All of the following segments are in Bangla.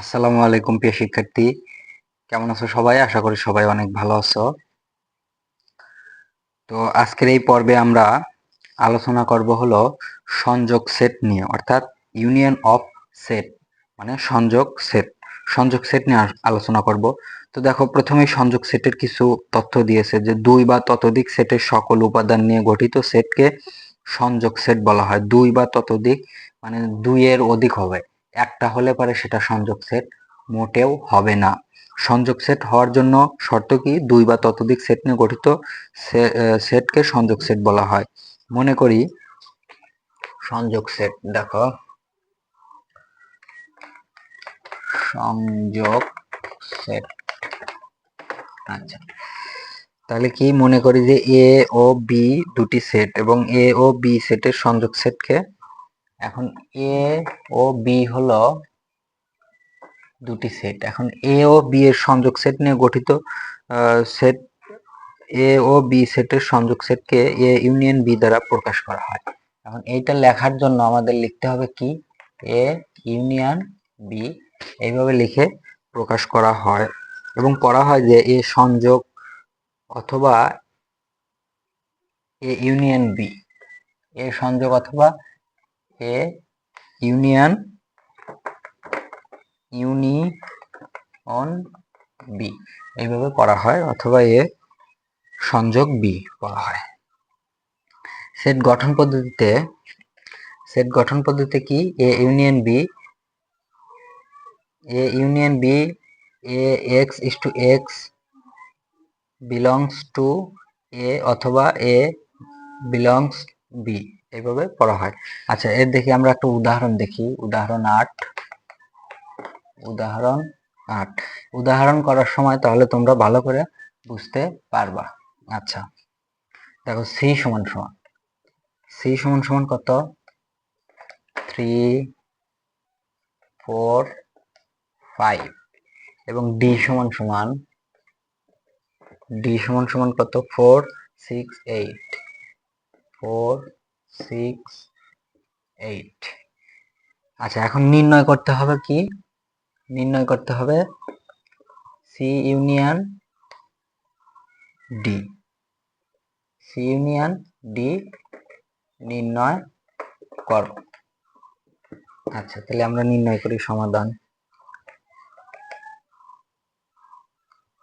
আসসালামু আলাইকুম প্রিয় শিক্ষার্থী। কেমন আছো সবাই? আশা করি সবাই অনেক ভালো আছো। তো আজকের এই পর্বে আমরা আলোচনা করব হলো সংযোগ সেট নিয়ে, অর্থাৎ ইউনিয়ন অফ সেট মানে সংযোগ সেট। সংযোগ সেট নিয়ে আলোচনা করব। তো দেখো প্রথমে সংযোগ সেটের কিছু তথ্য দিয়েছে যে দুই বা ততোধিক সেটের সকল উপাদান নিয়ে গঠিত সেটকে সংযোগ সেট বলা হয়। দুই বা ততোধিক মানে দুইয়ের অধিক হবে। একটা হলে পরে সেটা সংযোগ সেট মোটেও হবে না। সংযোগ সেট হওয়ার জন্য শর্ত কি? দুই বা ততোধিক সেট নিয়ে গঠিত সেটকে সংযোগ সেট বলা হয়। মনে করি সংযোগ সেট দেখো। সংযোগ সেট আচ্ছা। তাহলে কি মনে করি যে এ ও বি দুটি সেট এবং এ ও বি সেটের সংযোগ সেটকে এখন এ ও বি হলো দুটি সেট এখন এ ও বি এর সংযোগ সেট নিয়ে গঠিত সেট এ ও বি সেটের সংযোগ সেটকে এ ইউনিয়ন বি দ্বারা প্রকাশ করা হয়। এখন এইটা লেখার জন্য আমাদের লিখতে হবে কি? এ ইউনিয়ন বি এইভাবে লিখে প্রকাশ করা হয় এবং পড়া হয় যে এ সংযোগ অথবা এ ইউনিয়ন বি এ সংযোগ অথবা এ, ইউনিয়ন ইউনিয়ন বি। এইভাবে পড়া হয়, অথবা এ সংযোগ বি পড়া হয়। সেট গঠন পদ্ধতিতে, সেট গঠন পদ্ধতিতে কি? A, union B, A, union B, A, X is to X belongs to A অথবা এ বিলংস বি। এইভাবে পড়া হয়। আচ্ছা এর দেখি আমরা একটা উদাহরণ দেখি। উদাহরণ আট। উদাহরণ আট। উদাহরণ করার সময় তাহলে তোমরা ভালো করে বুঝতে পারবা। আচ্ছা দেখো সি সমান সমান। সি সমান সমান কত? Three, four, five. এবং ডি সমান সমান, ডি সমান সমান কত? Four, six, eight. Four six eight আচ্ছা এখন নির্ণয় করতে হবে কি? নির্ণয় করতে হবে C union D C union D নির্ণয় কর। আচ্ছা তাহলে আমরা নির্ণয় করি সমাধান।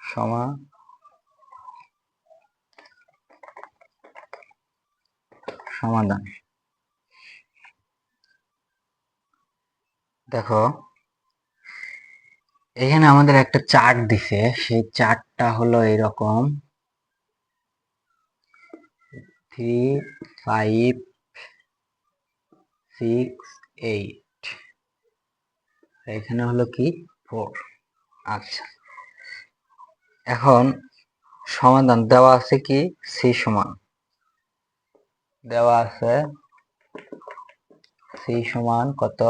সমা সমাধান। দেখো, এখানে আমাদের একটা চার্ট দিছে, সেই চার্টটা হলো এরকম। Three, five, six, eight. এখানে হলো কি? ফোর। আচ্ছা। এখন সমাধান দেওয়া আছে কি? সি সমান। দেওয়া আছে। সি সমান কত?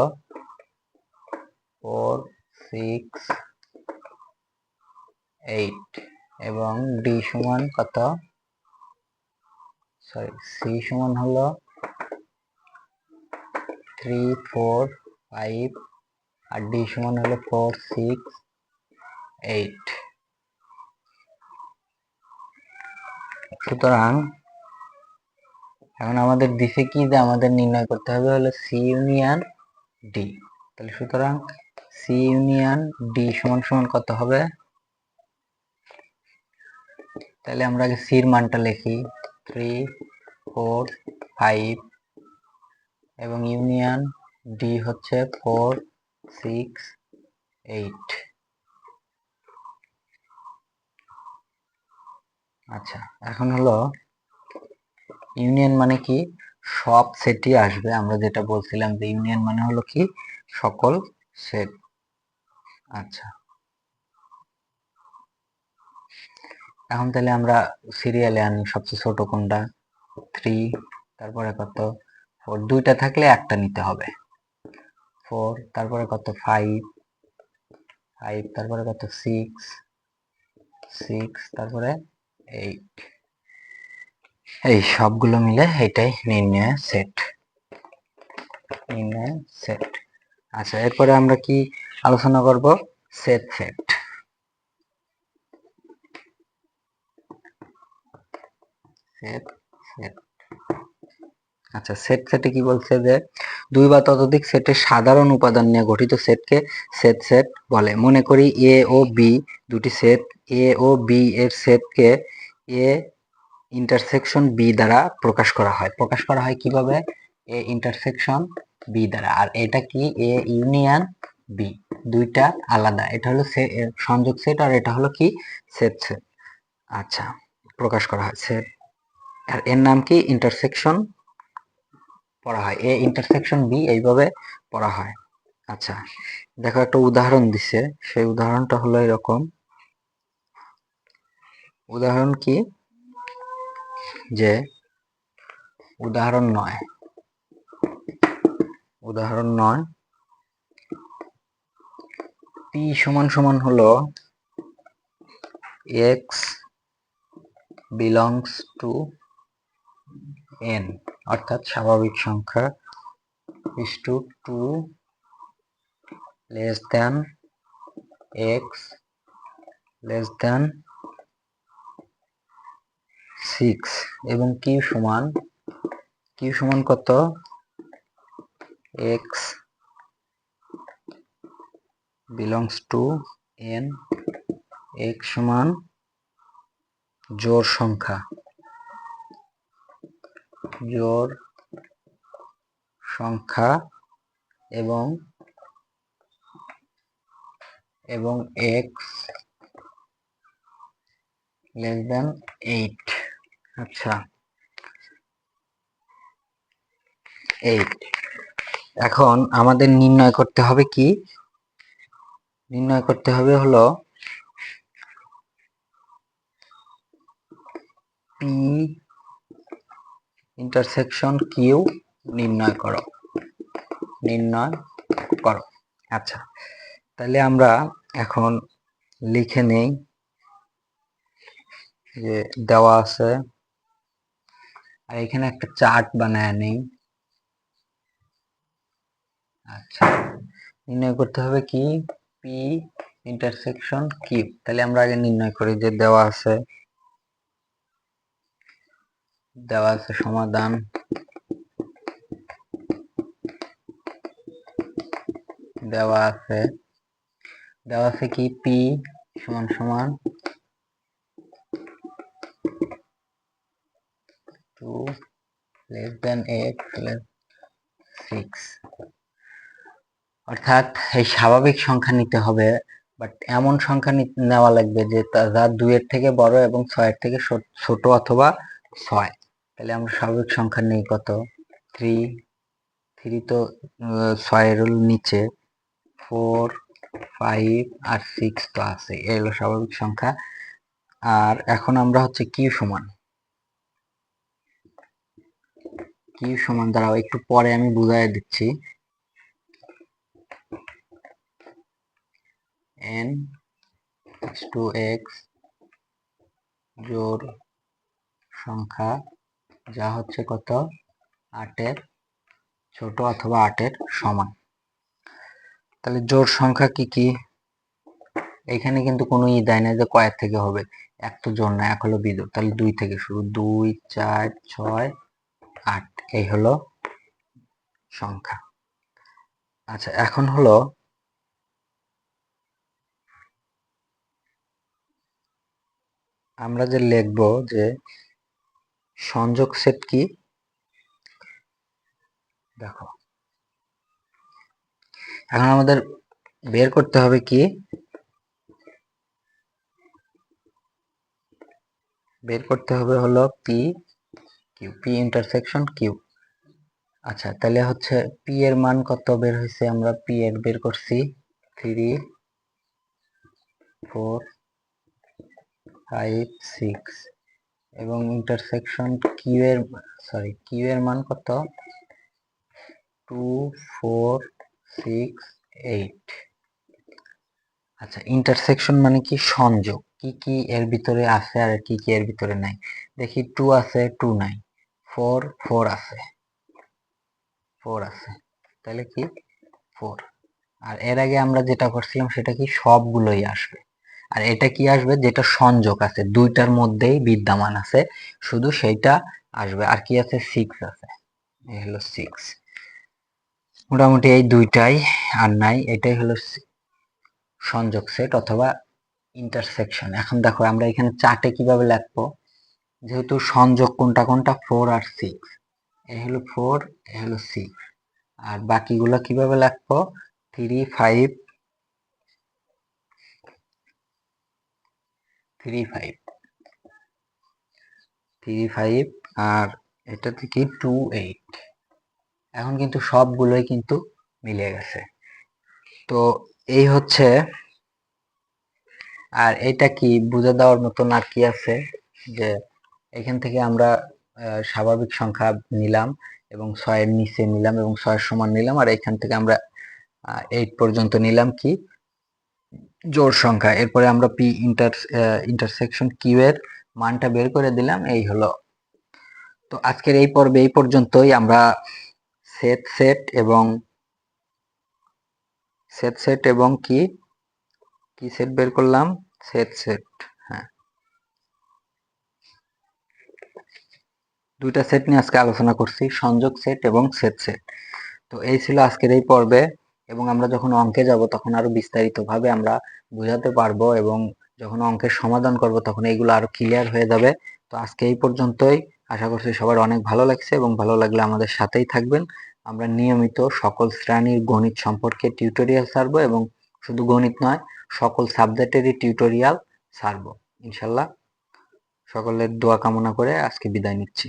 ফোর সিক্স এইট এবং ডি সমান কত? সরি সি সমান হলো থ্রি ফোর ফাইভ আর ডি সমান হলো ফোর সিক্স এইট সুতরাং এখন আমাদের দিছে কি যে আমাদের নির্ণয় করতে হবে হলো সি ইউনিয়ন ডি তাহলে সুতরাং সি ইউনিয়ন ডি সমান সমান কত হবে? তাহলে আমরা আগে সির মানটা লিখি। থ্রি ফোর ফাইভ এবং ইউনিয়ন ডি হচ্ছে ফোর সিক্স এইট আচ্ছা এখন হলো ইউনিয়ন মানে কি? সব সেটই আসবে। আমরা যেটা বলছিলাম যে ইউনিয়ন মানে হলো কি? সকল সেট আচ্ছা। এখন তাহলে আমরা সিরিয়ালে আনি। সবচেয়ে ছোট কোনটা? থ্রি তারপরে কত? ফোর দুইটা থাকলে একটা নিতে হবে। ফোর তারপরে কত? ফাইভ ফাইভ তারপরে কত? সিক্স সিক্স তারপরে এইট এই সবগুলো মিলে এটাই নির্ণয় সেট নির্ণয় সেট আচ্ছা এরপরে আমরা কি আলোচনা করব? সেট সেট সেট সেট আচ্ছা সেট সেটে কি বলছে যে, দুই বা ততোধিক সেটের সাধারণ উপাদান নিয়ে গঠিত সেটকে সেট সেট বলে। মনে করি এ ও বি দুটি সেট এ ও বি এর সেটকে এ ইন্টারসেকশন বি দ্বারা প্রকাশ করা হয়। প্রকাশ করা হয় কীভাবে? এ ইন্টারসেকশন বি দ্বারা। আর এটা কি? এ ইউনিয়ন বি দুইটা আলাদা। এটা হলো সংযোগ সেট আর এটা হলো কি? সেট সেট আচ্ছা প্রকাশ করা হয়। সেট আর এর নাম কি? ইন্টারসেকশন পড়া হয়। এ ইন্টারসেকশন বি এইভাবে পড়া হয়। আচ্ছা দেখো একটা উদাহরণ দিছে। সেই উদাহরণটা হলো এরকম। উদাহরণ কি? যে উদাহরণ নয়। উদাহরণ নয়। পি সমান সমান হলো এক্স বিলংস টু এন অর্থাৎ স্বাভাবিক সংখ্যা is two two less than x less than six এবং কি সমান কি সমান কত? X belongs to n x সমান জোর সংখ্যা। জোর সংখ্যা এবং এবং এক্স লেস দেন এইট আচ্ছা। এইট এখন আমাদের নির্ণয় করতে হবে কি? নির্ণয় করতে হবে হলো পি ইন্টারসেকশন কিউ নির্ণয় করো। নির্ণয় করো। আচ্ছা তাহলে আমরা এখন লিখে নেই যে দেওয়া আছে আর এখানে একটা চার্ট বানায় নেই। আচ্ছা নির্ণয় করতে হবে কি? পি ইন্টারসেকশন কিউ তাহলে আমরা আগে নির্ণয় করি যে দেওয়া আছে। দেওয়া আছে সমাধান। দেওয়া আছে। দেওয়া আছে কি? পি সমান সমান two less than x less six অর্থাৎ এই স্বাভাবিক সংখ্যা নিতে হবে বাট এমন সংখ্যা নেওয়া লাগবে যে যা দুইয়ের থেকে বড় এবং ছয়ের থেকে ছোট অথবা ছয়। তাহলে আমরা স্বাভাবিক সংখ্যা নেই কত? থ্রি থ্রি তো ছয়ের নিচে। ফোর ফাইভ আর সিক্স তো আছে এই হলো স্বাভাবিক সংখ্যা। আর এখন আমরা হচ্ছে কি সমান। কি সমান? দাঁড়াও, একটু পরে আমি বুঝাই দিচ্ছি। এন টু এক্স জোর সংখ্যা যা হচ্ছে কত? আটের, ছোট অথবা আটের সমান। তাহলে জোর সংখ্যা কি কি? এখানে কিন্তু কোনো ই দেয় না যে কয়েক থেকে হবে। এক তো জোর না, এক হলো বিজোড়। তাহলে দুই থেকে শুরু, দুই, চার, ছয় আট, এই হলো সংখ্যা। আচ্ছা এখন হলো আমরা যে লিখব যে সংযোগ সেট কি? দেখো, এখন আমাদের বের করতে হবে কি? বের করতে হবে হলো P Q P intersection Q আচ্ছা তাহলে হচ্ছে পি এর মান কত বের হয়েছে আমরা পি এর বের করছি থ্রি ফোর ফাইভ সিক্স এবং ইন্টারসেকশন কিউ এর সরি কিউ এর মান কত? টু ফোর সিক্স এইট আচ্ছা ইন্টারসেকশন মানে কি? সংযোগ। কি কি এর ভিতরে আছে আর কি কি এর ভিতরে নাই? দেখি টু আছে টু নাই। ফোর ফোর আছে। ফোর আছে। তাহলে কি? ফোর। আর এর আগে আমরা যেটা করছিলাম সেটা কি? সবগুলোই আসবে। আর এটা কি আসবে? যেটা সংযোগ আছে। দুইটার মধ্যেই বিদ্যমান আছে। শুধু সেইটা আসবে। আর কি আছে? সিক্স আছে। এই হলো সিক্স মোটামুটি এই দুইটাই আর নাই। এটাই হলো সংযোগ সেট অথবা ইন্টারসেকশন এখন দেখো আমরা এখানে চার্টে কীভাবে লিখব? যেহেতু সংযোগ কোনটা কোনটা? ফোর আর সিক্স এ হলো ফোর এ হলো সিক্স আর বাকিগুলো কীভাবে লাগবো? Three five three five three five আর এটা থেকে টু এইট এখন কিন্তু সবগুলোই কিন্তু মিলে গেছে। তো এই হচ্ছে, আর এটা কি বুঝে দেওয়ার মতন আর কি আছে? যে এখান থেকে আমরা স্বাভাবিক সংখ্যা নিলাম এবং ছয়ের নিচে নিলাম এবং ছয়ের সমান নিলাম আর এখান থেকে আমরা এইট পর্যন্ত নিলাম কি? জোর সংখ্যা। এরপরে আমরা পি ইন্টার ইন্টারসেকশন কিউ এর মানটা বের করে দিলাম, এই হলো। তো আজকের এই পর্বে এই পর্যন্তই। আমরা সেট সেট এবং সেট সেট এবং কি? কি সেট বের করলাম? সেট সেট হ্যাঁ দুইটা সেট নিয়ে আজকে আলোচনা করছি, সংযোগ সেট এবং সেট সেট তো এই ছিল আজকের এই পর্বে এবং আমরা যখন অঙ্কে যাব তখন আরও বিস্তারিতভাবে আমরা বোঝাতে পারব এবং যখন অঙ্কের সমাধান করব তখন এইগুলো আরও ক্লিয়ার হয়ে যাবে। তো আজকে এই পর্যন্তই। আশা করছি সবার অনেক ভালো লাগছে এবং ভালো লাগলে আমাদের সাথেই থাকবেন। আমরা নিয়মিত সকল শ্রেণির গণিত সম্পর্কে টিউটোরিয়াল ছাড়বো এবং শুধু গণিত নয়, সকল সাবজেক্টেরই টিউটোরিয়াল ছাড়বো ইনশাল্লাহ সকলের দোয়া কামনা করে আজকে বিদায় নিচ্ছি।